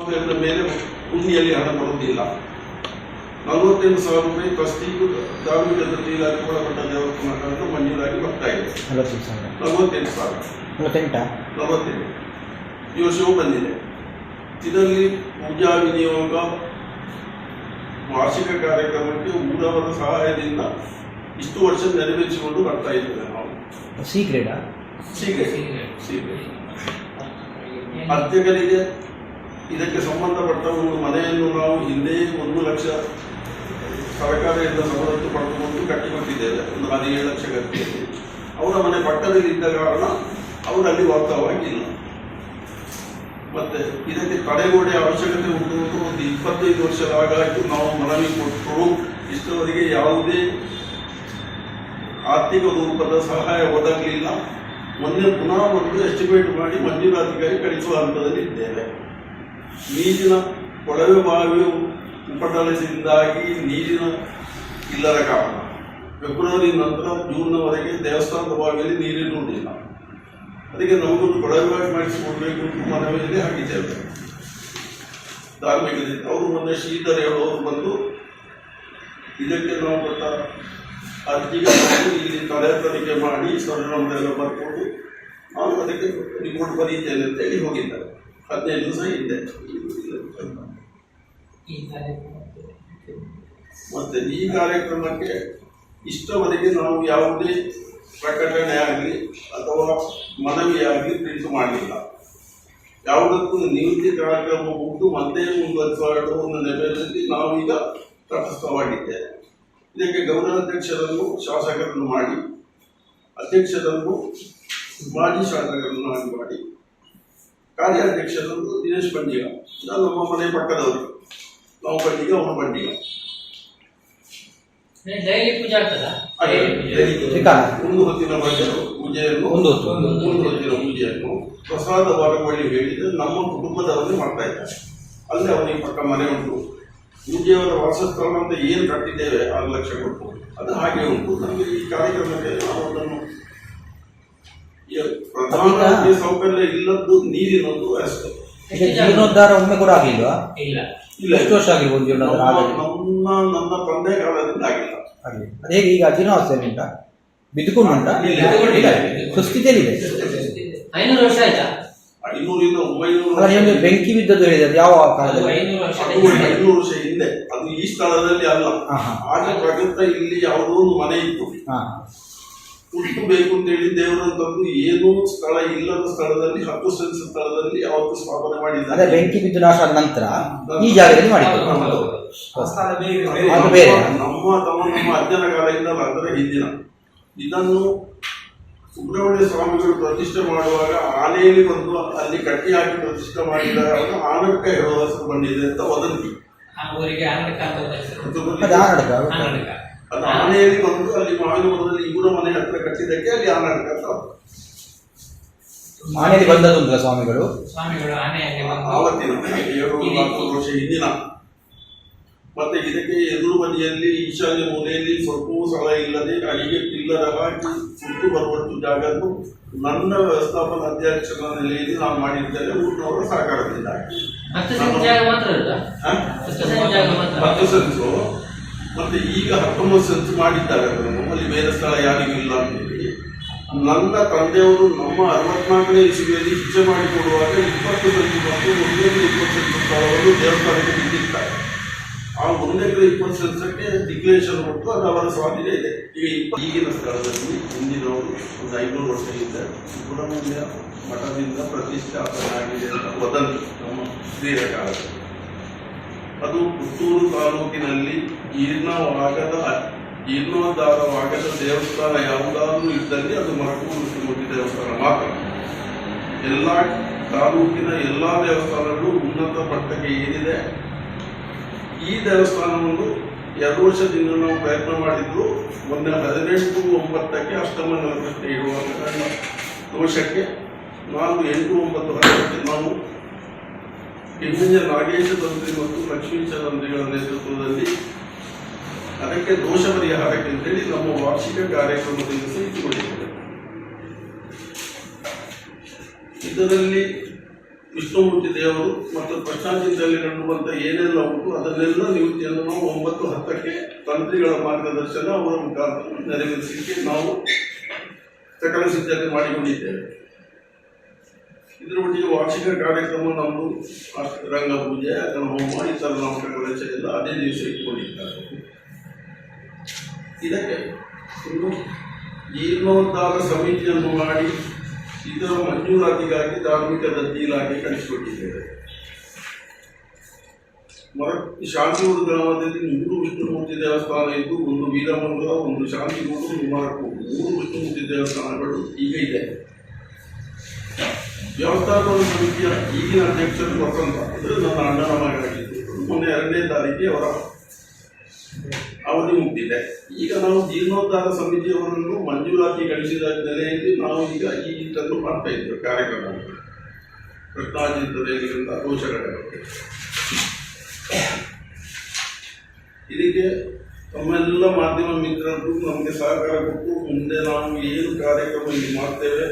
ಮೇಲೆ ಹುಂಡಿಯಲ್ಲಿ ಹಣ ಬರುವುದಿಲ್ಲ ನಲವತ್ತೆಂಟು ಸಾವಿರ ರೂಪಾಯಿ ಟ್ರಸ್ಟಿಗೂ ಧಾರ್ಮಿಕ ಇಲಾಖೆ ಒಳಪಟ್ಟ ಕಂಡು ಮಂಜೂರಾಗಿ ಬರ್ತಾ ಇದೆ. ನಲವತ್ತೆಂಟು ಸಾವಿರ. ನಲವತ್ತೆಂಟಾ? ನಲವತ್ತೆಂಟು ಈ ವರ್ಷವೂ ಬಂದಿದೆ. ಇದರಲ್ಲಿ ಪೂಜಾ ವಿನಿಯೋಗ ವಾರ್ಷಿಕ ಕಾರ್ಯಕ್ರಮಕ್ಕೆ ಊರವರ ಸಹಾಯದಿಂದ ಇಷ್ಟು ವರ್ಷ ನೆರವೇರಿಸಿಕೊಂಡು ಬರ್ತಾ ಇದ್ದೇವೆ ನಾವು. ಸೀಕ್ರೆಟ್? ಸೀಕ್ರೆಟ್. ಶೀಘ್ರ ಅರ್ಚಕರಿಗೆ ಇದಕ್ಕೆ ಸಂಬಂಧಪಟ್ಟ ಒಂದು ಮನೆಯನ್ನು ನಾವು ಹಿಂದೆ ಒಂದು ಲಕ್ಷ ಸರ್ಕಾರದಿಂದ ಸವಲತ್ತು ಪಡೆದುಕೊಂಡು ಕಟ್ಟಿಕೊಟ್ಟಿದ್ದೇವೆ. ಒಂದು ಹದಿನೇಳು ಲಕ್ಷ ಗಟ್ಟಿಯಲ್ಲಿ ಅವರ ಮನೆ ಪಟ್ಟದಲ್ಲಿದ್ದ ಕಾರಣ ಅವರಲ್ಲಿ ವಾಸ್ತವವಾಗಿಲ್ಲ. ಮತ್ತೆ ಇದಕ್ಕೆ ತಡೆಗೋಡೆ ಅವಶ್ಯಕತೆ ಉಂಟು ಒಂದು ಇಪ್ಪತ್ತೈದು ವರ್ಷದ ನಾವು ಮನವಿ ಕೊಟ್ಟರು. ಇಷ್ಟವರೆಗೆ ಯಾವುದೇ ಆರ್ಥಿಕ ರೂಪದ ಸಹಾಯ ಒದಗಲಿಲ್ಲ. ಮೊನ್ನೆ ಪುನಃ ಒಂದು ಎಸ್ಟಿಮೇಟ್ ಮಾಡಿ ಮಂಜೂರಾತಿಗಾಗಿ ಕಳಿಸುವ ಹಂತದಲ್ಲಿ ಇದ್ದೇವೆ ನೀರಿನ ಕೊಳವೆ ಬಾವಿಯು ಉಪಟಳಿಸಿದ್ದಾಗಿ ನೀರಿನ ಇಲ್ಲದ ಕಾರಣ. ಫೆಬ್ರವರಿ ನಂತರ ಜೂನ್ವರೆಗೆ ದೇವಸ್ಥಾನದ ಬಾವಿಯಲ್ಲಿ ನೀರಿರುವುದಿಲ್ಲ ಅದಕ್ಕೆ ನಮಗೊಂದು ಕೊಳವೆ ಬಾವಿ ಮಾಡಿಸಿಕೊಡ್ಬೇಕು ಅಂತ ಮನವಿಯಲ್ಲಿ ಹಾಕಿದ್ದೇವೆ. ಧಾರ್ಮಿಕದಿಂದ ಅವರು ಮೊನ್ನೆ ಶ್ರೀಧರ್ ಹೇಳುವವರು ಬಂದು, ಇದಕ್ಕೆ ನಾವು ಕೊಟ್ಟ ಅರ್ಜಿಗೆ ಇಲ್ಲಿ ತಡೆ ತನಿಖೆ ಮಾಡಿ ಸರ್ವೆಲ್ಲ ಬರ್ಕೊಂಡು, ನಾನು ಅದಕ್ಕೆ ರಿಪೋರ್ಟ್ ಬರೀತೇನೆ ಅಂತ ಹೇಳಿ ಹೋಗಿದ್ದಾರೆ. ಹದಿನೈದು ದಿವಸ ಹಿಂದೆ ಮತ್ತೆ ಈ ಕಾರ್ಯಕ್ರಮಕ್ಕೆ ಇಷ್ಟವರೆಗೆ ನಾವು ಯಾವುದೇ ಪ್ರಕಟಣೆ ಆಗಲಿ ಅಥವಾ ಮನವಿ ಆಗಲಿ ಪ್ರಿಂಟ್ ಮಾಡಲಿಲ್ಲ ಯಾವುದಕ್ಕೂ ನಿವೃತ್ತಿ ಕಾರ್ಯಕ್ರಮ ಉಂಟು ಮತ್ತೆ ಮುಂದುವರಿಸುವ ಒಂದು ನೆಲೆಯಲ್ಲಿ ನಾವೀಗ ತಟಸ್ಥವಾಗಿದ್ದೇವೆ ಇದಕ್ಕೆ ಗೌರವಾಧ್ಯಕ್ಷರನ್ನು ಶಾಸಕರನ್ನು ಮಾಡಿ ಅಧ್ಯಕ್ಷರನ್ನು ಮಾಜಿ ಶಾಸಕರನ್ನು ಆಗಿ ಮಾಡಿ ಕಾರ್ಯಾಧ್ಯಕ್ಷರನ್ನು ದಿನೇಶ್ ಬಂಡಿಗ ನಾನು ನಮ್ಮ ಮನೆ ಪಕ್ಕದವರು ನಾವು ಬಂಡಿಗ ಅವನು ಬಂಡಿಗ. ಡೈಲಿ ಪೂಜೆ ಆಗ್ತದಾ? ಹಾಗೆ ಶ್ರೀಕಾಂತ. ಒಂದು ಹೊತ್ತಿನ ಭಜನೆ ಪೂಜೆಯನ್ನು ಒಂದು ಹೊತ್ತು. ಒಂದು ಹೊತ್ತಿನ ಪೂಜೆಯನ್ನು ಪ್ರಸಾದ ವರ್ಗವಳಿ ಹೇಳಿದ್ರೆ ನಮ್ಮ ಕುಟುಂಬದವರೇ ಮಾಡ್ತಾ ಇದ್ದಾರೆ. ಅಲ್ಲೇ ಅವನಿಗೆ ಪಕ್ಕ ಮನೆ ಉಂಟು. ಪೂಜೆಯವರ ವಾಸಸ್ಥಳ ಅಂತ ಏನು ಕಟ್ಟಿದ್ದೇವೆ ಆರು ಲಕ್ಷ ಕೊಟ್ಟು. ಅದು ಹಾಗೆ ಉಂಟು. ನಮಗೆ ಈ ಕಾರ್ಯಕ್ರಮಕ್ಕೆ ನಾವು ಅದನ್ನು ಈ ಸೌಕರ್ಯ ಇಲ್ಲದ್ದು ನೀರಿನೊಂದು ಜೀರ್ಣೋದ್ಧಾರ ಒಮ್ಮೆ ಕೂಡ ಆಗಲಿಲ್ವಾ ಇಲ್ಲ. ಇಲ್ಲ ಎಷ್ಟು ವರ್ಷ ಆಗಿರ್ಬೋದು ಜೀರ್ಣೋದ್ಧಾರ ನಮ್ಮ ಆಗಲಿ ನಮ್ಮ ನನ್ನ ತಂದೆ ಕಾಲದಿಂದ ಆಗಿಲ್ಲ. ಆಗಲಿ ಅದು ಹೇಗೆ ಈಗ ಜೀರ್ಣಾವಸ್ಥೆಯಲ್ಲಿ ಉಂಟ ಬಿದ್ದುಕೊಂಡು ಉಂಟ ಸುಸ್ಥಿತಿಯಲ್ಲಿದೆ. ಐನೂರು ವರ್ಷ ಆಯ್ತಾ? ಐನೂರಿಂದ ಒಂಬೈನೂರು ಬೆಂಕಿ ಬಿದ್ದದ್ದು ಹೇಳಿದ್ರೆ ಅದು ಯಾವ ಕಾಲದಲ್ಲಿ? ಐನೂರು ವರ್ಷ ಹಿಂದೆ. ಅದು ಈ ಸ್ಥಳದಲ್ಲಿ ಅಲ್ಲ. ಆಗ ಇಲ್ಲಿ ಯಾವುದೋ ಒಂದು ಮನೆ ಇತ್ತು. ಹಾ ಹುಟ್ಟು ಬೇಕು ಅಂತ ಹೇಳಿ ದೇವರನ್ನು ತಂದು ಏನೂ ಸ್ಥಳ ಇಲ್ಲದ ಸ್ಥಳದಲ್ಲಿ ಹತ್ತು ಸೆನ್ಸ್ ಸ್ಥಳದಲ್ಲಿ ಯಾವತ್ತು ಸ್ಥಾಪನೆ ಅದೇ ಮಾಡಿದ್ದಾರೆ ಬೆಂಕಿ ಬಿದ್ದು ನಾಶ ಆದ ನಂತರ ಈ ಜಾಗದಲ್ಲಿ ಮಾಡಿದ್ದು ಹೌದು. ಅದು ಬೇರೆ. ನಮ್ಮ ತಮ್ಮ ನಮ್ಮ ಅಜ್ಜನ ಕಾಲದಿಂದ ಅದರ ಹಿಂದಿನ. ಇದನ್ನು ಸುಬ್ರಹ್ಮಣ್ಯ ಸ್ವಾಮಿಗಳು ಪ್ರತಿಷ್ಠೆ ಮಾಡುವಾಗ ಆನೆಯಲ್ಲಿ ಬಂದು ಅಲ್ಲಿ ಕಟ್ಟಿ ಹಾಕಿ ಪ್ರತಿಷ್ಠೆ ಮಾಡಿದಾಗ ಅವನು ಆನಕ ಹೇಳುವ ಹೆಸರು ಬಂದಿದೆ ಅಂತ ವದಂತಿ. ಅದು ಆನೆಯಲ್ಲಿ ಬಂದು ಅಲ್ಲಿ ಮಾವಿನ ಮರದಲ್ಲಿ ಇವರ ಮನೆ ಹತ್ರ ಕಟ್ಟಿದ್ದಕ್ಕೆ ಅಲ್ಲಿ ಆನೆ ಅಂತ ಮನೆಯಲ್ಲಿ ಬಂದದ್ದು ಸ್ವಾಮಿಗಳು? ಸ್ವಾಮಿಗಳು ಆವತ್ತಿನ ಏಳು ನಾಲ್ಕು ವರ್ಷ ಹಿಂದಿನ. ಮತ್ತೆ ಇದಕ್ಕೆ ಎದುರು ಬದಿಯಲ್ಲಿ ಈಶಾನ್ಯ ಮೂಲೆಯಲ್ಲಿ ಸ್ವಲ್ಪ ಸ್ಥಳ ಇಲ್ಲದೆ ಅಡಿಗೆ ಇಲ್ಲದ ಹಾಕಿ ಸುಟ್ಟು ಬರುವಂಥ ಜಾಗದ್ದು ನನ್ನ ವ್ಯವಸ್ಥಾಪನ ಅಧ್ಯಕ್ಷರ ನೆಲೆಯಲ್ಲಿ ನಾನು ಮಾಡಿದ್ದೇನೆ ಊರಿನವರ ಸಹಕಾರದಿಂದ ಹತ್ತು ಸೆಂಟ್. ಮತ್ತೆ ಈಗ ಹತ್ತೊಂಬತ್ತು ಸೆನ್ಸ್ ಮಾಡಿದ್ದಾರೆ ನಮ್ಮಲ್ಲಿ ಬೇರೆ ಸ್ಥಳ ಯಾರಿಗೂ ಇಲ್ಲ ಅಂತ ಹೇಳಿ. ನನ್ನ ತಂದೆಯವರು ನಮ್ಮ ಅರವತ್ನಾಲ್ಕನೇ ಇಸುವಿಯಲ್ಲಿ ಇಚ್ಛೆ ಮಾಡಿಕೊಡುವಾಗ ಇಪ್ಪತ್ತು ಸೆನ್ಸ್ ಮತ್ತು ಒಂದು ಇಪ್ಪತ್ತು ಸೆನ್ಸ್ ಸ್ಥಳವನ್ನು ದೇವಸ್ಥಾನಕ್ಕೆ ಬಿಟ್ಟಿರ್ತಾರೆ ಆ ಒಂದು ಎಕರೆ ಇಪ್ಪತ್ತು ಸೆನ್ಸಕ್ಕೆ ಡಿಕ್ಲೇರೇಷನ್ ಕೊಟ್ಟು ಅದು ಅವರ ಸ್ವಾಧೀನ ಇದೆ. ಈಗ ಇಪ್ಪ ಈಗಿನ ಸ್ಥಳದಲ್ಲಿ ಹಿಂದಿನವರು ಒಂದು ಐನೂರು ವರ್ಷ ಇದೆ ಸುಬ್ರಹ್ಮಣ್ಯ ಮಠದಿಂದ ಪ್ರತಿಷ್ಠಾಪನೆ ಆಗಿದೆ ಅಂತ ವದಂತಿ ನಮ್ಮ ಕಾಲದಲ್ಲಿ. ಅದು ಪುತ್ತೂರು ತಾಲೂಕಿನಲ್ಲಿ ಜೀರ್ಣವಾಗದ ಜೀರ್ಣೋದ್ಧಾರವಾಗದ ದೇವಸ್ಥಾನ ಯಾವುದಾದ್ರೂ ಇದ್ದಲ್ಲಿ ಅದು ಮರಕೂರು ದೇವಸ್ಥಾನ ಮಾತ್ರ. ಎಲ್ಲ ತಾಲೂಕಿನ ಎಲ್ಲ ದೇವಸ್ಥಾನಗಳು ಉನ್ನತ ಮಟ್ಟಕ್ಕೆ ಏನಿದೆ? ಈ ದೇವಸ್ಥಾನವನ್ನು ಎರಡು ವರ್ಷದಿಂದ ನಾವು ಪ್ರಯತ್ನ ಮಾಡಿದ್ರು. ಮೊನ್ನೆ ಹದಿನೆಂಟು ಒಂಬತ್ತಕ್ಕೆ ಅಷ್ಟಮ ನಲವತ್ತೆ ನನ್ನ ದೋಷಕ್ಕೆ ನಾವು ಎಂಟು ಒಂಬತ್ತು ಹತ್ತಕ್ಕೆ ನಾವು ಹಿಂದಿನ ನಾಗೇಶ ತಂತ್ರಿ ಮತ್ತು ಲಕ್ಷ್ಮೀಶ ತಂತ್ರಿಗಳ ನೇತೃತ್ವದಲ್ಲಿ ಅದಕ್ಕೆ ದೋಷ ಪರಿಹಾರಕ್ಕೆ ಅಂತೇಳಿ ನಮ್ಮ ವಾರ್ಷಿಕ ಸಹ ಇಟ್ಟುಕೊಂಡಿದ್ದೇವೆ ಇದರಲ್ಲಿ ವಿಷ್ಣುಮೂರ್ತಿ ದೇವರು ಮತ್ತು ಪ್ರಶಾಂತಿಯಲ್ಲಿ ಕಂಡುಬಂತ ಏನೆಲ್ಲ ಉಂಟು, ಅದನ್ನೆಲ್ಲ ನಿವೃತ್ತಿಯನ್ನು ನಾವು ಒಂಬತ್ತು ಹತ್ತಕ್ಕೆ ತಂತ್ರಿಗಳ ಮಾರ್ಗದರ್ಶನ ಅವರ ಮುಖಾಂತರ ನೆರವೇರಿಸಲಿಕ್ಕೆ ನಾವು ಸಕಲ ಸಿದ್ಧತೆ ಮಾಡಿಕೊಂಡಿದ್ದೇವೆ. ಇದರ ಒಟ್ಟಿಗೆ ವಾರ್ಷಿಕ ಕಾರ್ಯಕ್ರಮ ನಮ್ಮದು ರಂಗ ಪೂಜೆ ಅಥವಾ ಹೋಮ ಈ ಥರ ನಾಮಕಗಳ ಎಲ್ಲ ಅದೇ ದಿವಸ ಇಟ್ಕೊಂಡಿದ್ದಾರೆ ಇದಕ್ಕೆ ಇನ್ನು ಜೀರ್ಣೋದ್ಧಾರ ಸಮಿತಿಯನ್ನು ಮಾಡಿ ಇದರ ಮಂಜೂರಾತಿಗಾಗಿ ಧಾರ್ಮಿಕ ದತ್ತಿ ಇಲಾಖೆ ಕಳಿಸಿಕೊಟ್ಟಿದ್ದೇವೆ. ಮರ ಶಾಂತಿಗೂರು ಗ್ರಾಮದಲ್ಲಿ ಮೂರು ವಿಷ್ಣುಮೂರ್ತಿ ದೇವಸ್ಥಾನ ಇದ್ದು, ಒಂದು ವೀರಮಂಗಲ, ಒಂದು ಶಾಂತಿಗೂಡು ಮೂರು ವಿಷ್ಣುಮೂರ್ತಿ ದೇವಸ್ಥಾನಗಳು ಈಗ ಇದೆ. ವ್ಯವಸ್ಥಾಪಕ ಸಮಿತಿಯ ಈಗಿನ ಅಧ್ಯಕ್ಷರು ವಸಂತ ಅಂದರೆ ನನ್ನ ಅಣ್ಣನ ಮಗನಾಗಿದ್ದು ಮೊನ್ನೆ ಎರಡನೇ ತಾರೀಕಿಗೆ ಅವರ ಅವಧಿ ಮುಗಿದಿದೆ. ಈಗ ನಾವು ಜೀರ್ಣೋದ್ಧಾರ ಸಮಿತಿಯವರನ್ನು ಮಂಜೂರಾತಿ ಗಳಿಸಿದ ನೆಲೆಯಲ್ಲಿ ನಾವು ಈಗ ಈ ಇದನ್ನು ಮಾಡ್ತಾ ಇದ್ದೇವೆ ಕಾರ್ಯಕ್ರಮ ಕೃಷ್ಣಾಜಿತದಿಂದ ದೋಷಗಳ ಬಗ್ಗೆ. ಇದಕ್ಕೆ ತಮ್ಮೆಲ್ಲ ಮಾಧ್ಯಮ ಮಿತ್ರರು ನಮಗೆ ಸಹಕಾರ ಕೊಟ್ಟು ಮುಂದೆ ನಾವು ಏನು ಕಾರ್ಯಕ್ರಮ ಇಲ್ಲಿ ಮಾಡ್ತೇವೆ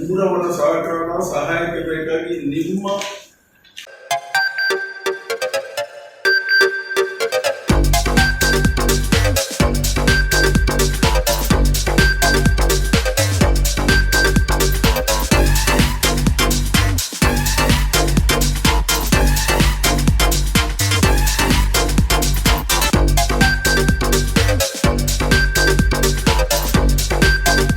ಮೂರವರ ಸಹಕಾರ ಸಹಾಯಕ್ಕೆ ಬೇಕಾಗಿ ನಿಮ್ಮ